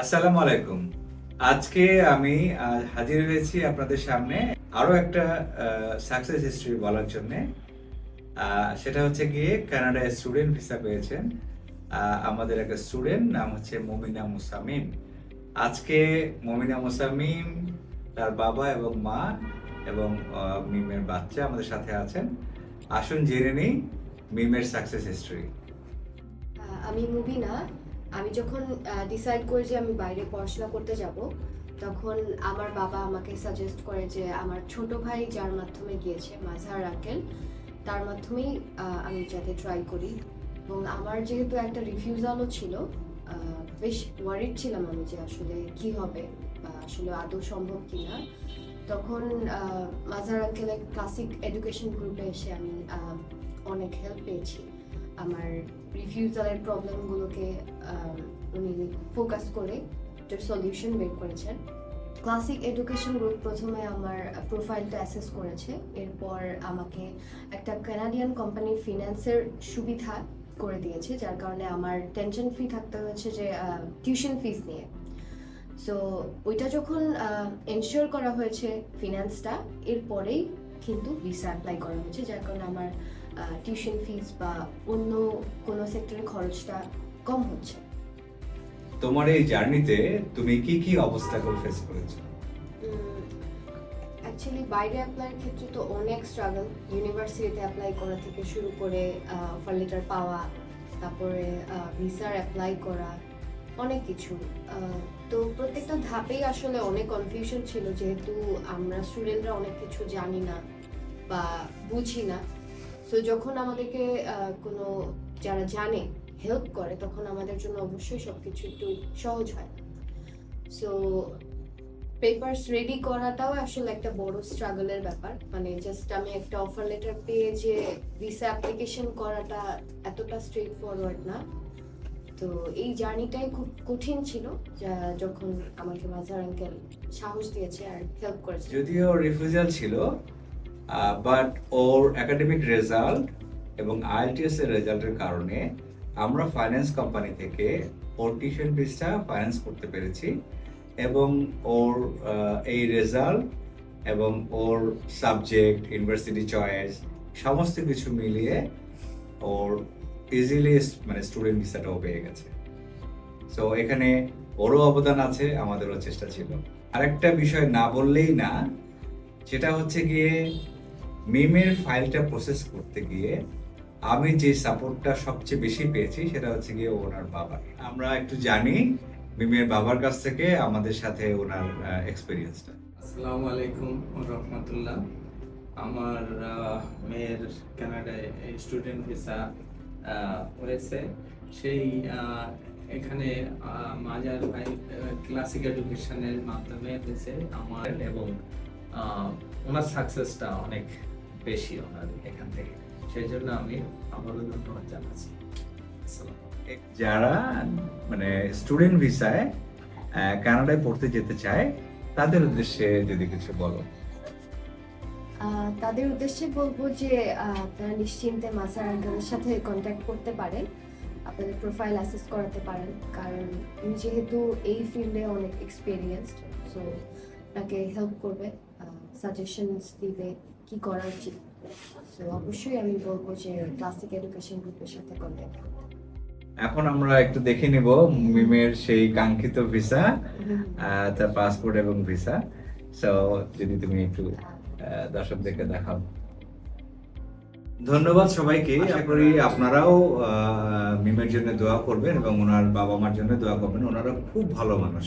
আসসালামু আলাইকুম। আজকে আমি হাজির হয়েছি আপনাদের সামনে আরও একটা সাকসেস হিস্ট্রি বলার জন্য। সেটা হচ্ছে গিয়ে কানাডায় স্টুডেন্ট ভিসা পেয়েছেন। আমাদের একটা স্টুডেন্ট নাম হচ্ছে মমিনা মুসামিম। আজকে মমিনা মুসামিম, তার বাবা এবং মা এবং মিমের বাচ্চা আমাদের সাথে আছেন। আসুন জেনে নিই মিমের সাকসেস হিস্ট্রি আমি মুবিনা আমি যখন ডিসাইড করি যে আমি বাইরে পড়াশোনা করতে যাব, তখন আমার বাবা আমাকে সাজেস্ট করে যে আমার ছোট ভাই যার মাধ্যমে গিয়েছে, মাঝার আঙ্কেল, তার মাধ্যমেই আমি যাতে ট্রাই করি। এবং আমার যেহেতু একটা রিফিউজালও ছিল বেশ ওয়ারিড ছিলাম আমি যে আসলে কি হবে আসলে আদৌ সম্ভব কি না তখন মাঝার আঙ্কেলের ক্লাসিক এডুকেশন গ্রুপে এসে আমি অনেক হেল্প পেয়েছি। আমার রিফিউজালের প্রবলেমগুলোকে উনি ফোকাস করে একটা সলিউশন বের করেছেন। ক্লাসিক এডুকেশন গ্রুপ প্রথমে আমার প্রোফাইলটা অ্যাসেস করেছে। এরপর আমাকে একটা কানাডিয়ান কোম্পানির ফিনান্সের সুবিধা করে দিয়েছে, যার কারণে আমার টেনশন ফ্রি থাকতে হয়েছে যে টিউশন ফিস নিয়ে। সো ওইটা যখন এনশিওর করা হয়েছে ফিনান্সটা এরপরেই কিন্তু ভিসা অ্যাপ্লাই করা হয়েছে, যার কারণে আমার টিউশন ফিস বা অন্য কোনো সেক্টরের খরচটা কম হচ্ছে। তোমার এই জার্নিতে তুমি কি কি অবস্থাগুলো ফেস করেছ? অ্যাকচুয়ালি বাইরে অ্যাপ্লাইয়ের ক্ষেত্রে তো অনেক স্ট্রাগল ইউনিভার্সিটিতে অ্যাপ্লাই করা থেকে শুরু করে অফার লেটার পাওয়া তারপরে ভিসার অ্যাপ্লাই করা অনেক কিছু। তো প্রত্যেকটা ধাপেই আসলে অনেক কনফিউশন ছিল যেহেতু আমরা স্টুডেন্টরা অনেক কিছু জানি না বা বুঝি না। সো যখন আমাদেরকে কোনো, যারা জানে হেল্প করে, তখন আমাদের জন্য অবশ্যই সব কিছু একটু সহজ হয়। সো পেপারস রেডি করাটাও আসলে একটা বড় স্ট্রাগলের ব্যাপার। মানে জাস্ট আমি একটা অফার লেটার পেয়ে যে ভিসা অ্যাপ্লিকেশন করাটা এতটা স্ট্রেট ফরওয়ার্ড না। তো এই জার্নিটাই খুব কঠিন ছিল যখন আমাকে মাজার আঙ্কেল সাহস দিয়েছে আর হেল্প করেছে। যদিও রিফিউজাল ছিল বাট ওর একাডেমিক রেজাল্ট এবং আইএলটিএস এর রেজাল্টের কারণে আমরা ফাইন্যান্স কোম্পানি থেকে ওর টিউশন ফিসটা ফাইন্যান্স করতে পেরেছি এবং ওর এই রেজাল্ট এবং ওর সাবজেক্ট ইউনিভার্সিটি চয়েস সমস্ত কিছু মিলিয়ে ওর ইজিলি মানে স্টুডেন্ট ভিসাটাও পেয়ে গেছে। সো এখানে ওরও অবদান আছে, আমাদেরও চেষ্টা ছিল। আরেকটা বিষয় না বললেই না, সেটা হচ্ছে গিয়ে মিমের ফাইলটা প্রসেস করতে গিয়ে আমি যে সাপোর্টটা সবচেয়ে বেশি পেয়েছি সেটা হচ্ছে গিয়ে ওনার বাবার। আমরা একটু জানি মিমের বাবার কাছ থেকে আমাদের সাথে ওনার এক্সপিরিয়েন্সটা আসসালামু আলাইকুম রহমতুল্লাহ। আমার মেয়ের কানাডায় স্টুডেন্ট ভিসা হয়েছে সেই এখানে মাজার ভাই ক্লাসিক এডুকেশনের মাধ্যমে হয়েছে আমার এবং ওনার সাকসেসটা অনেক বেশি ওনার এখান থেকে। সেই জন্য আমি আবারও ধন্যবাদ জানাচ্ছি। যারা মানে স্টুডেন্ট ভিসায় কানাডায় পড়তে যেতে চায় তাদের উদ্দেশ্যে যদি কিছু বলো। তাদের উদ্দেশ্যে বলব যে আপনারা নিশ্চিন্তে মাসার আঙ্কেলের সাথে কন্ট্যাক্ট করতে পারেন। আপনাদের প্রোফাইল অ্যাসেস করাতে পারেন। কারণ উনি যেহেতু এই ফিল্ডে অনেক এক্সপিরিয়েন্সড সো তাকে হেল্প করবে সাজেশনস দিবে। কি করা উচিত? সো অবশ্যই আমি বলব যে ক্লাসিক এডুকেশন গ্রুপের সাথে কন্ট্যাক্ট করতে। এখন আমরা একটু দেখে নিব মিমের সেই কাঙ্ক্ষিত ভিসা তার পাসপোর্ট এবং ভিসা সো যদি তুমি একটু আহ, দর্শকদেরকে দেখাও। ধন্যবাদ সবাইকে। আশা করি আপনারাও আহ, মিমের জন্য দোয়া করবেন এবং ওনার বাবা মার জন্য দোয়া করবেন। ওনারা খুব ভালো মানুষ।